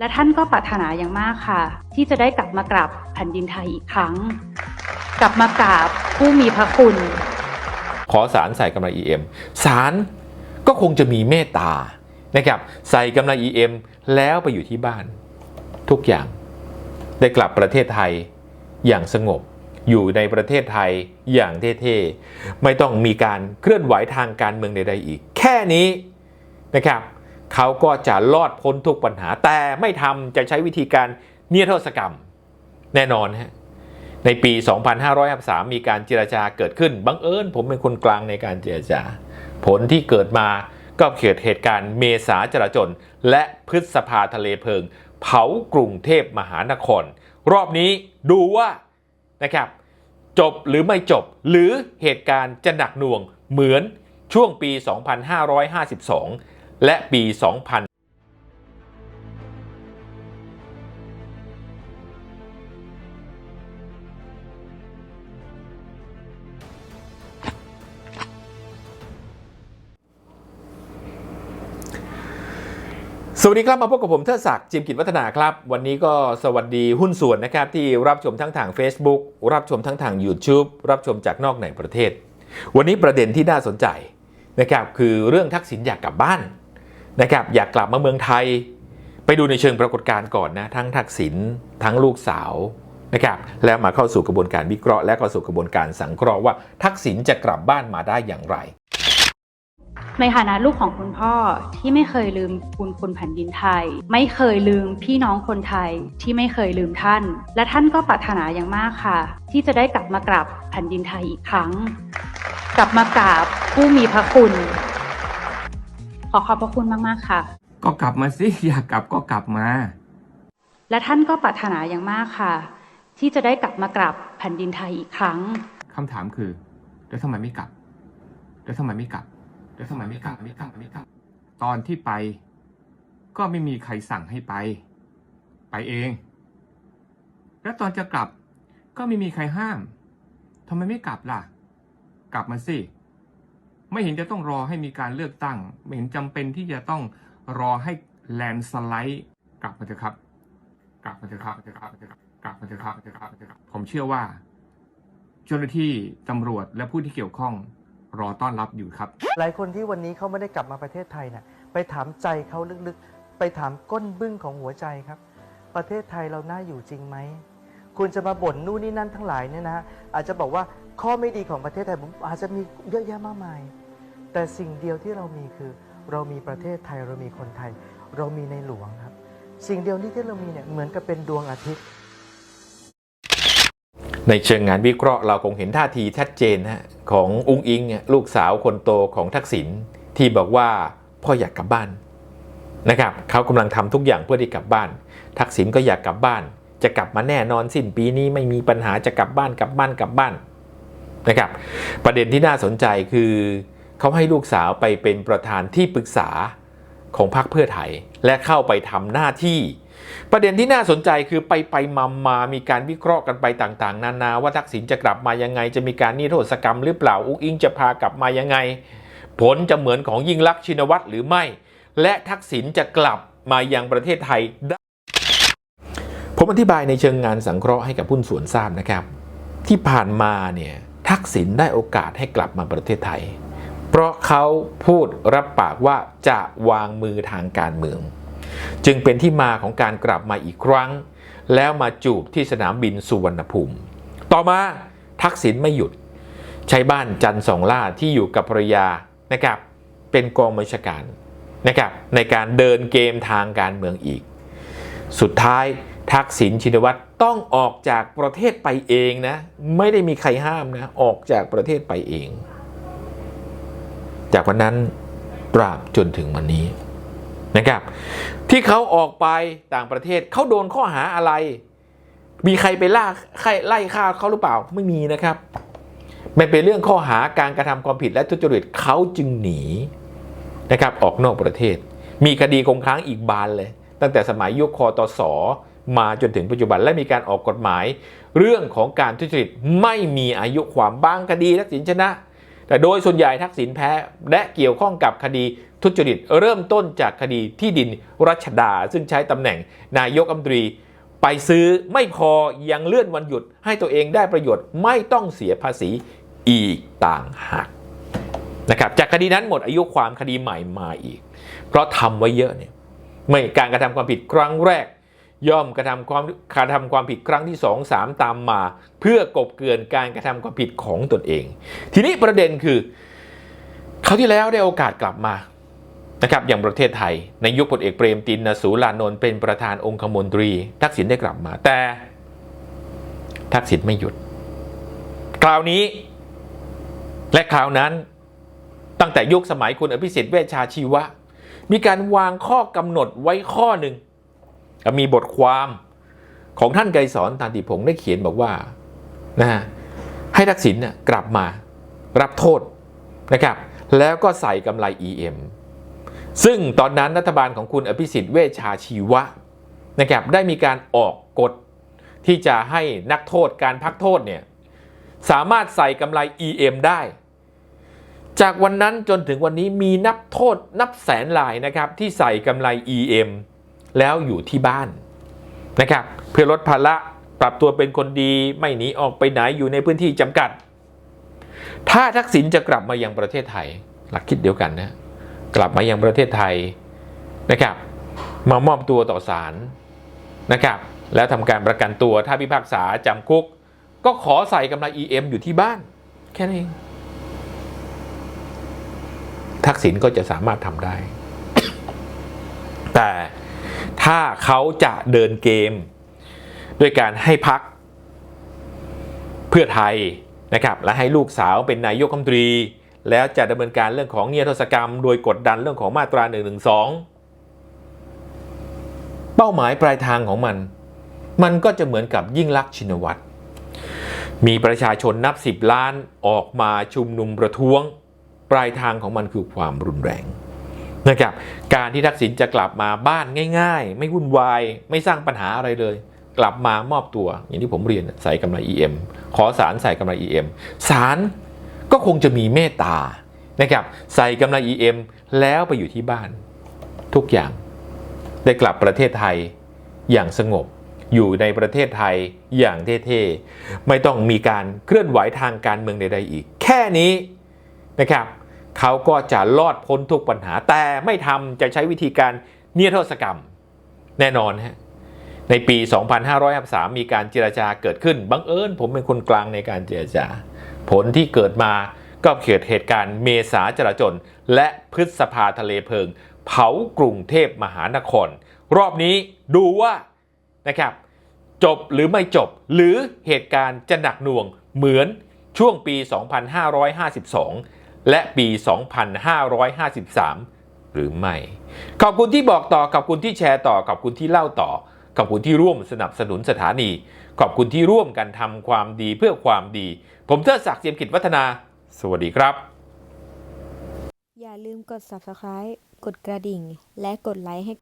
และท่านก็ปรารถนาอย่างมากค่ะ ที่จะได้กลับมากราบแผ่นดินไทยอีกครั้ง กลับมากราบผู้มีพระคุณ ขอสารใส่กำไร EM สารก็คงจะมีเมตตานะครับใส่กำไร EM แล้วไปอยู่ที่บ้าน ทุกอย่างได้กลับประเทศไทยอย่างสงบอยู่ในประเทศไทยอย่างเท่ๆ ไม่ต้องมีการเคลื่อนไหวทางการเมืองใดๆอีก แค่นี้นะครับ เขาก็จะรอดพ้นทุกปัญหา แต่ไม่ทำจะใช้วิธีการเนียโทษกรรม แน่นอนฮะในปี 2553 มีการเจรจาเกิดขึ้น บังเอิญผมเป็นคนกลางในการเจรจา ผลที่เกิดมาก็เกิดเหตุการณ์เมษาจราจน และพฤษภาทะเลเพลิง เผากรุงเทพมหานคร รอบนี้ดูว่านะครับจบหรือไม่จบหรือเหตุการณ์จะหนักหน่วงเหมือนช่วงปี 2552 และปี 2000สวัสดีครับมาพบกับผมเทิดศักดิ์จิมกิจวัฒนาครับ วันนี้ก็สวัสดีหุ้นส่วนนะครับ ที่รับชมทั้งทาง Facebook รับชมทั้งทาง YouTube รับชมจากนอกในประเทศ วันนี้ประเด็นที่น่าสนใจนะครับคือเรื่องทักษิณอยากกลับบ้าน นะครับอยากกลับมาเมืองไทย ไปดูในเชิงปรากฏการณ์ก่อนนะทั้งทักษิณทั้งลูกสาวนะครับแล้วมาเข้าสู่กระบวนการวิเคราะห์ และเข้าสู่กระบวนการสังเคราะห์ว่าทักษิณจะกลับบ้านมาได้อย่างไร ในฐานะลูกของคุณพ่อที่ไม่เคยลืมคุณคุณแผ่นดินไทย ไม่เคยลืมพี่น้องคนไทยที่ไม่เคยลืมท่าน และท่านก็ปรารถนาอย่างมากค่ะ ที่จะได้กลับมากราบแผ่นดินไทยอีกครั้ง กลับมากราบผู้มีพระคุณ อขอบพระคุณมากๆค่ะ ก็กลับมาสิ อยากกลับก็กลับมา และท่านก็ปรารถนาอย่างมากค่ะ ที่จะได้กลับมากราบแผ่นดินไทยอีกครั้ง คำถามคือ แล้วทำไมไม่กลับ แล้วทำไมไม่กลับ แล้วทำไมไม่กลับไม่กลับไม่กลับ ตอนที่ไป ก็ไม่มีใครสั่งให้ไป ไปเอง แล้วตอนจะกลับ ก็ไม่มีใครห้ามทำไมไม่กลับล่ะ กลับมาสิ ไม่เห็นจะต้องรอให้มีการเลือกตั้ง ไม่เห็นจำเป็นที่จะต้องรอให้แลนสไลด์กลับมาเถอะครับกลับมาเถอะครับ กลับมาเถอะครับกลับมาเถอะครับกลับมาเถอะครับกลับมาเถอะครับผมเชื่อว่า เจ้าหน้าที่ตำรวจและผู้ที่เกี่ยวข้องรอต้อนรับอยู่ครับ หลายคนที่วันนี้เขาไม่ได้กลับมาประเทศไทยนะ่ะไปถามใจเขาลึกๆ ไปถามก้นบึ้งของหัวใจครับ ประเทศไทยเราน่าอยู่จริงไหมคุณจะมาบ่นนู่นนี่นั่นทั้งหลายเนี่ยนะฮะอาจจะบอกว่า ข้อไม่ดีของประเทศไทยผมอาจจะมีเยอะแยะมากมาย แต่สิ่งเดียวที่เรามีคือ เรามีประเทศไทยเรามีคนไทย เรามีในหลวงครับ สิ่งเดียวนี้ที่เรามีเนี่ยเหมือนกับเป็นดวงอาทิตย์ ในเชิงงานวิเคราะห์เราคงเห็นท่าทีชัดเจนนะฮะของอุ้งอิงเนี่ยลูกสาวคนโตของทักษิณที่บอกว่าพ่ออยากกลับบ้านนะครับเขากำลังทำทุกอย่างเพื่อที่กลับบ้าน ทักษิณก็อยากกลับบ้าน จะกลับมาแน่นอนสิ้นปีนี้ไม่มีปัญหาจะกลับบ้านกลับบ้านกลับบ้านน นะครับ ประเด็นที่น่าสนใจคือเขาให้ลูกสาวไปเป็นประธานที่ปรึกษาของพรรคเพื่อไทย และเข้าไปทำหน้าที่ ประเด็นที่น่าสนใจคือไปไปมามามีการวิเคราะห์กันไปต่างๆ นานาว่าทักษิณจะกลับมายังไง จะมีการนิรโทษกรรมหรือเปล่า อุ้งอิงจะพากลับมายังไง ผลจะเหมือนของยิ่งลักษณ์ชินวัตรหรือไม่ และทักษิณจะกลับมายังประเทศไทยได้ผมอธิบายในเชิงงานสังเคราะห์ให้กับผู้ส่วนทราบนะครับ ที่ผ่านมาเนี่ย ทักษิณได้โอกาสให้กลับมาประเทศไทย เพราะเขาพูดรับปากว่าจะวางมือทางการเมือง จึงเป็นที่มาของการกลับมาอีกครั้ง แล้วมาจูบที่สนามบินสุวรรณภูมิ ต่อมาทักษิณไม่หยุด ใช้บ้านจันทร์สองล่าที่อยู่กับภรรยานะครับเป็นกองบัญชาการนะครับในการเดินเกมทางการเมืองอีก สุดท้าย ทักษิณชินวัตรต้องออกจากประเทศไปเองนะ ไม่ได้มีใครห้ามนะ ออกจากประเทศไปเอง จากวันนั้นตราบจนถึงวันนี้นะครับ ที่เขาออกไปต่างประเทศเขาโดนข้อหาอะไร มีใครไปล่าใครไล่ฆ่าเขาหรือเปล่าไม่มีนะครับมันเป็นเรื่องข้อหาการกระทำความผิดและทุจริตเขาจึงหนีนะครับออกนอกประเทศ มีคดีคงค้างอีกบานเลย ตั้งแต่สมัยยุคคอตส มาจนถึงปัจจุบันและมีการออกกฎหมาย เรื่องของการทุจริตไม่มีอายุความบางคดีทักษิณชนะ แต่โดยส่วนใหญ่ทักษิณแพ้ และเกี่ยวข้องกับคดีทุจริตเริ่มต้นจากคดีที่ดินรัชดา ซึ่งใช้ตำแหน่งนายกรัมตรี ไปซื้อไม่พอยังเลื่อนวันหยุด ให้ตัวเองได้ประโยชน์ไม่ต้องเสียภาษีอีกต่างหากนะครับจากคดีนั้นหมดอายุความคดีใหม่มาอีก เพราะทำไว้เยอะเนี่ยไม่การกระทำความผิดครั้งแรก ย่อมกระทำความกระทำความผิดครั้งที่สองสามตามมา เพื่อกบเกลื่อนการกระทำความผิดของตนเอง ทีนี้ประเด็นคือเขาที่แล้วได้โอกาสกลับมานะครับอย่างประเทศไทย ในยุคพลเอกเปรมตินสูลานนท์เป็นประธานองคมนตรี ทักษิณได้กลับมา แต่ทักษิณไม่หยุด คราวนี้ และคราวนั้นตั้งแต่ยุคสมัยคุณอภิสิทธิ์เวชชาชีวะ มีการวางข้อกำหนดไว้ข้อหนึ่ง มีบทความของท่านไกรสอนตานติพงศ์ได้เขียนบอกว่านะฮะให้ทักษิณเนี่ยกลับมารับโทษนะครับแล้วก็ใส่กำไร EM ซึ่งตอนนั้นรัฐบาลของคุณอภิสิทธิ์เวชชาชีวะนะครับได้มีการออกกฎที่จะให้นักโทษการพักโทษเนี่ยสามารถใส่กำไร EM ได้ จากวันนั้นจนถึงวันนี้มีนับโทษนับแสนรายนะครับที่ใส่กำไร EM แล้วอยู่ที่บ้านนะครับ เพื่อลดภาระปรับตัวเป็นคนดีไม่หนีออกไปไหนอยู่ในพื้นที่จำกัด ถ้าทักษิณจะกลับมายังประเทศไทย หลักคิดเดียวกันนะกลับมายังประเทศไทยนะครับ มามอบตัวต่อศาลนะครับ แล้วทำการประกันตัวถ้าพิพากษาจำคุก ก็ขอใส่กำไร EM อยู่ที่บ้าน แค่นั้นเองทักษิณก็จะสามารถทำได้ แต่ ถ้าเขาจะเดินเกม ด้วยการให้พักเพื่อไทยนะครับและให้ลูกสาวเป็นนายกรัฐมนตรี แล้วจะดำเนินการเรื่องของเนียทษกรรม โดยกดดันเรื่องของมาตรา1นึเป้าหมายปลายทางของมัน มันก็จะเหมือนกับยิ่งลักษณ์ชินวัตรมีประชาชนนับสิบล้านออกมาชุมนุมประท้วง ปลายทางของมันคือความรุนแรง นะครับการที่ทักษิณจะกลับมาบ้านง่าย ๆ ไม่วุ่นวาย ไม่สร้างปัญหาอะไรเลย กลับมามอบตัว อย่างที่ผมเรียนใส่กำไร EM ขอสารใส่กำไร EM สารก็คงจะมีเมตตานะครับใส่กำไร EM แล้วไปอยู่ที่บ้าน ทุกอย่าง ได้กลับประเทศไทยอย่างสงบอยู่ในประเทศไทยอย่างเท่ๆ ไม่ต้องมีการเคลื่อนไหวทางการเมืองใดๆอีก แค่นี้นะครับ เขาก็จะรอดพ้นทุกปัญหา แต่ไม่ทำจะใช้วิธีการเนียโทษกรรม แน่นอนฮะในปี 2553 มีการเจรจาเกิดขึ้น บังเอิญผมเป็นคนกลางในการเจรจา ผลที่เกิดมาก็เกิดเหตุการณ์เมษาจราจน และพฤษภาทะเลเพลิง เผากรุงเทพมหานคร รอบนี้ดูว่านะครับจบหรือไม่จบหรือเหตุการณ์จะหนักหน่วงเหมือนช่วงปี 2552 และปี 2553 หรือไม่ ขอบคุณที่บอกต่อ ขอบคุณที่แชร์ต่อ ขอบคุณที่เล่าต่อ ขอบคุณที่ร่วมสนับสนุนสถานี ขอบคุณที่ร่วมกันทำความดีเพื่อความดี ผมเทิดศักดิ์เจียมกิจวัฒนา สวัสดีครับ อย่าลืมกด subscribe กดกระดิ่ง และกดไลค์ให้